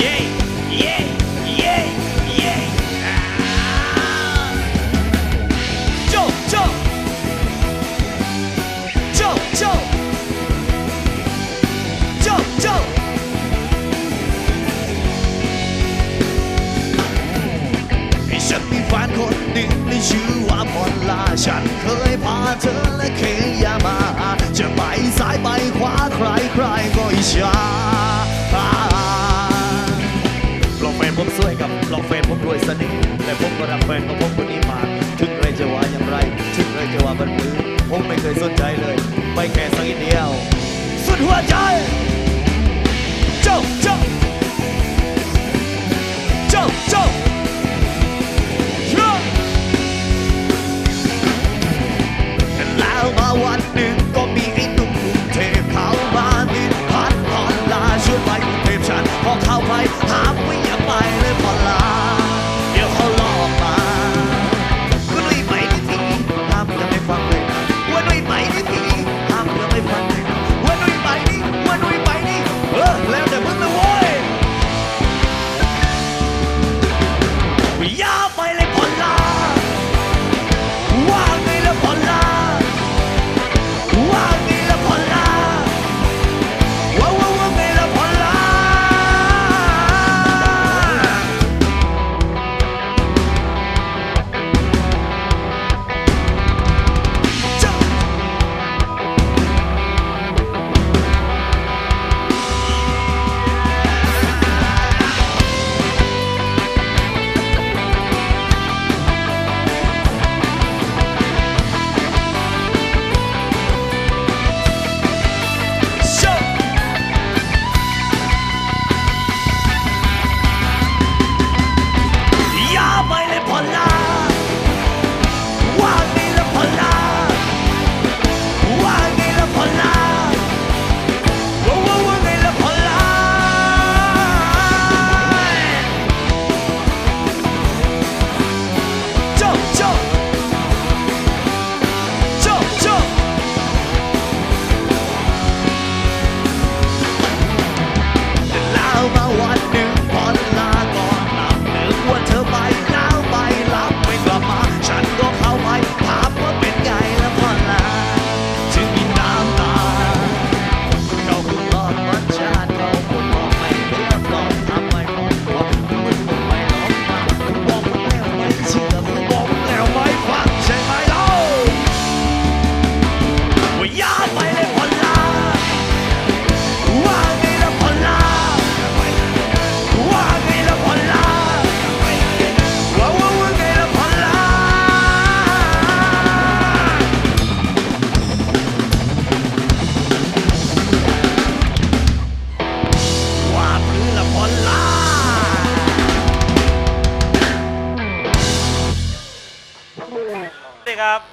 เแฟนผมรวยสนิทแต่ผมก็รักแฟนของผมคนนี้มาถึงใครจะว่าอย่างไรถึงใครจะว่าบันมือผมไม่เคยสนใจเลย ไปแค่สักนิดเดียว สุดหัวใจ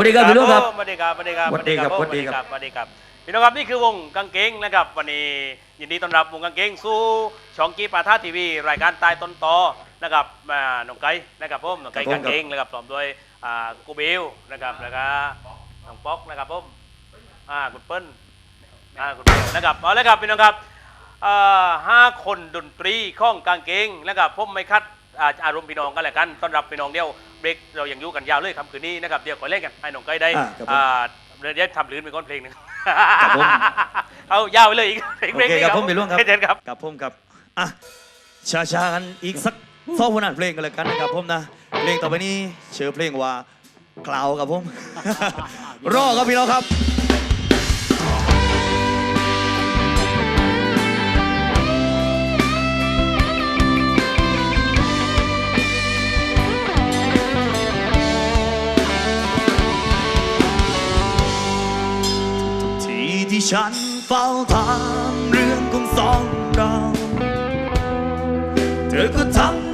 วัสดีครับสวัสดีครับพี่ลูกครับสวัสดีครับสวัสดีครับสวัสดีครับสวัสดีครับสวัสดีครับพี่น้องครับนี่คือวงกางเกงนะครับ วันนี้ยินดีต้อนรับวงกางเกงสู่ช่องกีปาท่าทีวี รายการใต้ต้นตอนะครับมาน้องไก่นะครับผมน้องไก่ครับผมกางเกงนะครับพร้อมด้วยอ่ากูบิวนะครับแล้วก็น้องป๊อกนะครับผมอ่าคุณเปิ้ลอ่าคุณเปิ้ลนะครับเอาเลยครับพี่น้องครับอ่าห้าคนดนตรีข้องกางเกงนะครับผมไม่คัดอ่าอารมณ์พี่น้องกันแหละกันต้อนรับพี่น้องเดียว เบรกเรายังอยู่กันยาวเลยครับคืนนี้นะครับเดี๋ยวขอเล่นกันให้น้องไก่ได้อ่าครับผม อ่าเดี๋ยวทำลื่นไปก้อนเพลงหนึ่งครับผม เอายาวไปเลยอีกเพลงโอเพลงเคนี้ครับผมไปล่วงครับเชิญครับ กับผมครับอะชาชาๆกันอีกสักสองผลงานเพลงกันเลยกันนะครับผมนะเพลงต่อไปนี้เชื่อเพลงว่าคลาวครับผม รอครับพี่น้องครับ ฉันเฝ้าถามเรื่องของสองเรา เธอก็ทำ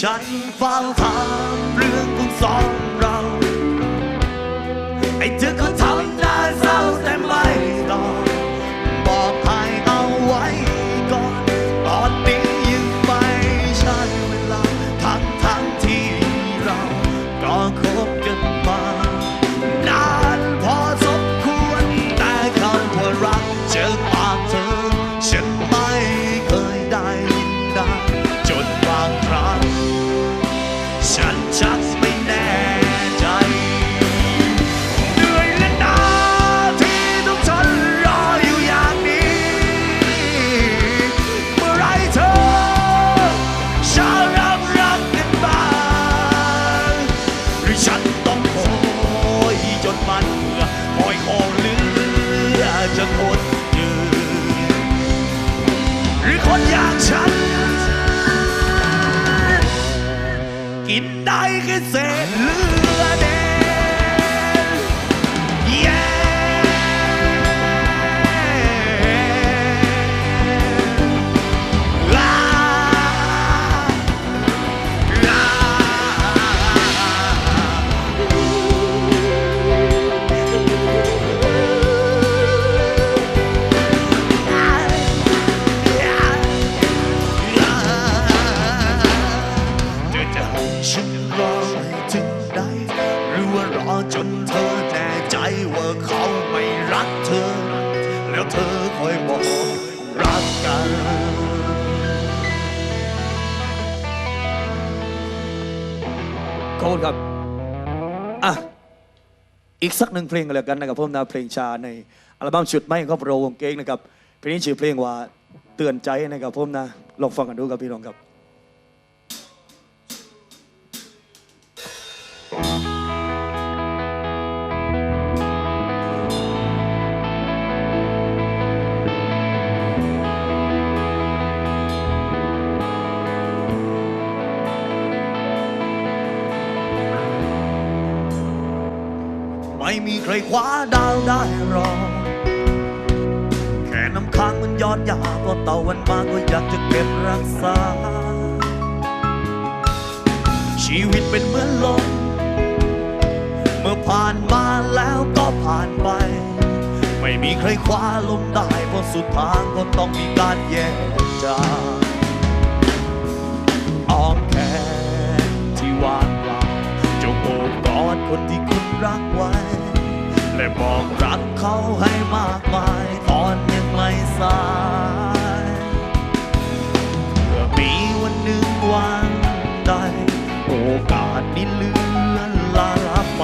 ฉันเฝ้าถามเรื่องของสองเรา กินได้แค่เศษเลือดแดง Yeah จนเธอแน่ใจว่าเขาไม่รักเธอ แล้วเธอคอยบอกรักกันขอบคุณครับ อะ อีกสักหนึ่งเพลงกันแล้วกันนะครับผมนะเพลงชาในอัลบั้มชุดไม่ครอบโรวงเก๊กนะครับเพลงนี้ชื่อเพลงว่าเตือนใจนะครับผมนะลองฟังกันดูครับพี่น้องครับ ใครคว้าดาวได้หรอ แค่น้ำค้างมันยอดยาพอเต่าวันมาก็อยากจะเก็บรักษา ชีวิตเป็นเหมือนลม เมื่อผ่านมาแล้วก็ผ่านไป ไม่มีใครคว้าลมได้เพราะสุดทางก็ต้องมีการแยกจากอ้อมแขนที่ว่างเปล่าจงโอบกอดคนที่คุณรักไว้ และบอกรักเขาให้มากมาย ตอนยังไม่สายเพื่อมีวันหนึ่งวันใด โอกาสนี้เลือนลาไป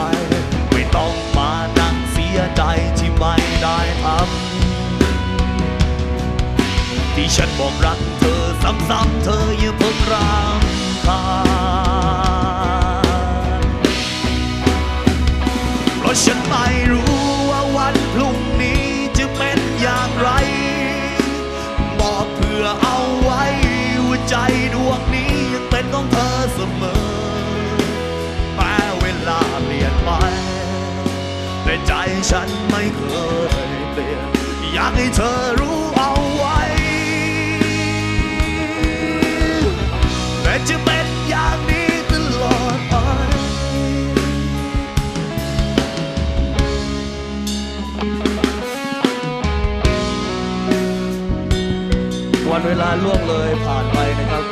ไม่ต้องมานั่งเสียใจที่ไม่ได้ทำที่ฉันบอกรักเธอซ้ำๆเธออย่าเพิ่งรำคาญ ฉันไม่รู้ว่าวันพรุ่งนี้จะเป็นอย่างไร บอกเพื่อเอาไว้ว่าใจดวงนี้ยังเป็นของเธอเสมอ แม้เวลาเปลี่ยนไป แต่ใจฉันไม่เคยเปลี่ยน อยากให้เธอรู้ ลาล่วงเลยผ่านไปนะครับ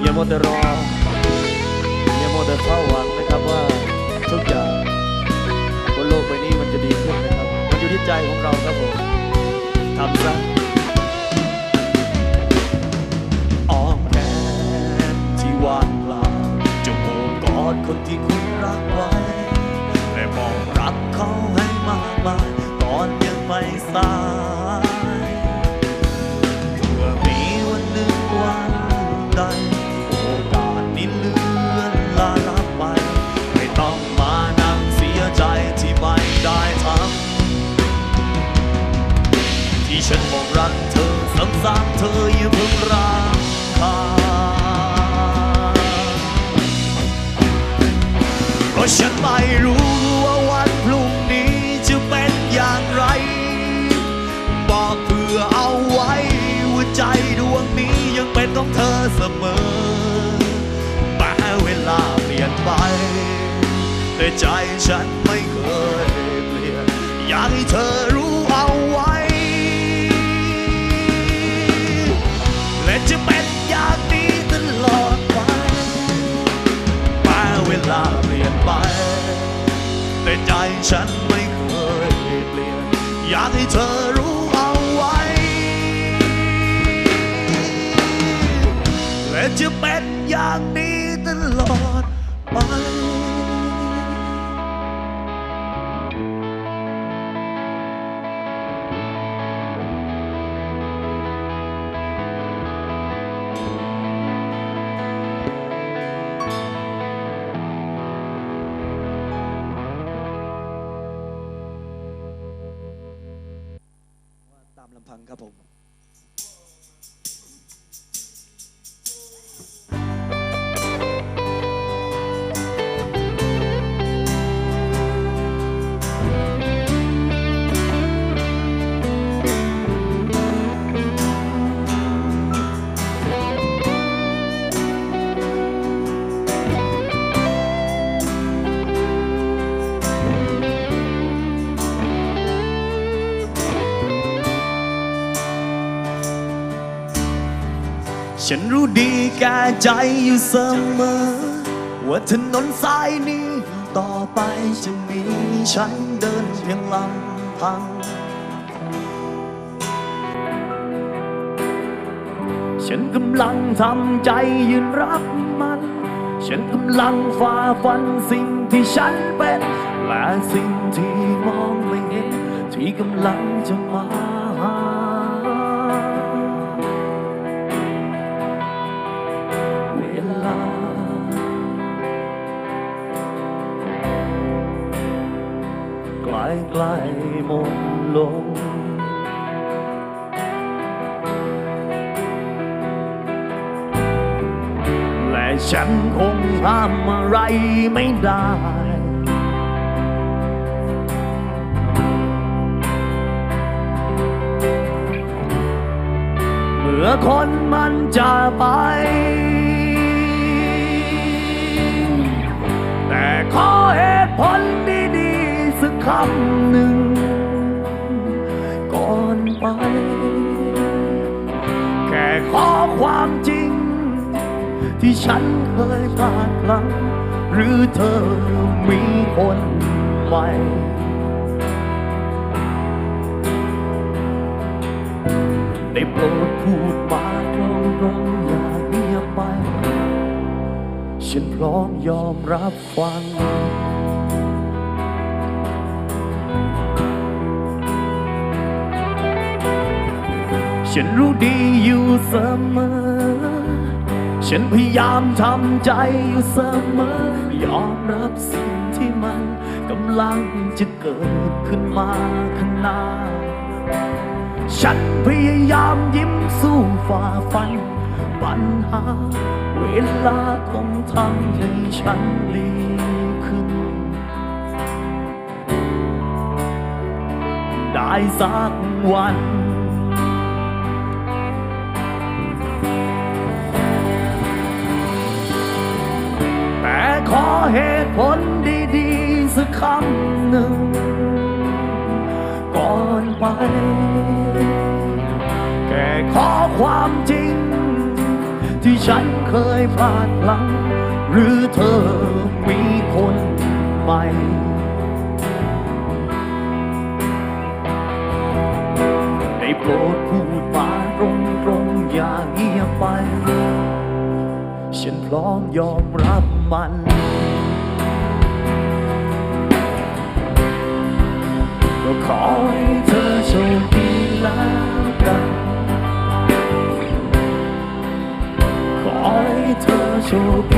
อย่ามัวแต่รอ อย่ามัวแต่เฝ้าหวังนะครับว่าทุกอย่างบนโลกใบนี้มันจะดีขึ้นนะครับ มันอยู่ที่ใจของเราครับผมทำซะออมแขนที่ว่างเปล่าจะโอบกอดคนที่คุณรักไว้และบอกรักเขาให้มากมายตอนย ไม่สายเพื่อมีวันหนึ่งวันใดโอกาสนี้เลื่อนลาลับไป ไม่ต้องมานั่งเสียใจที่ไม่ได้ทำที่ฉันบอกรักเธอซ้ำๆเธออย่าเพิ่งรักคาเพราะฉันไม่รู้ ยังเป็นของเธอเสมอแม้เวลาเปลี่ยนไปแต่ใจฉันไม่เคยเปลี่ยนอยากให้เธอรู้ ตามล ฉันรู้ดีแก่ใจอยู่เสมอ ว่าถนนสายนี้ ต่อไปจะมีฉันเดินเพียงลำพัง ฉันกำลังทำใจยืนรับมัน ฉันกำลังฝ่าฟันสิ่งที่ฉันเป็น และสิ่งที่มองไม่เห็นที่กำลังจะมา ล้ หมดลง และฉันคงทำอะไรไม่ได้ เมื่อคนมันจะไปแต่ขอเหตุผลดี สักคำหนึ่ง ก่อนไป แค่ขอความจริง ที่ฉันเคยพลาดพลั้งหรือเธอมีคนใหม่ได้โปรดพูดมาตรงๆอย่าเงียบไป ฉันพร้อมยอมรับฟัง ฉันรู้ดีอยู่เสมอ ฉันพยายามทำใจอยู่เสมอ ยอมรับสิ่งที่มันกำลังจะเกิดขึ้นมาข้างหน้า ฉันพยายามยิ้มสู้ฝ่าฟัน ปัญหา เวลาคงทำให้ฉันดีขึ้น ได้สักวัน ขอเหตุผลดีๆสักคำหนึ่ง ก่อนไป แค่ขอความจริง ที่ฉันเคยพลาดพลั้งหรือเธอมีคนใหม่ได้โปรดพูดมาตรงๆอย่าเงียบไป ฉันพร้อมยอมรับ มันก็ขอให้เธอโชคดีแล้วกันขอให้เธอโชคดี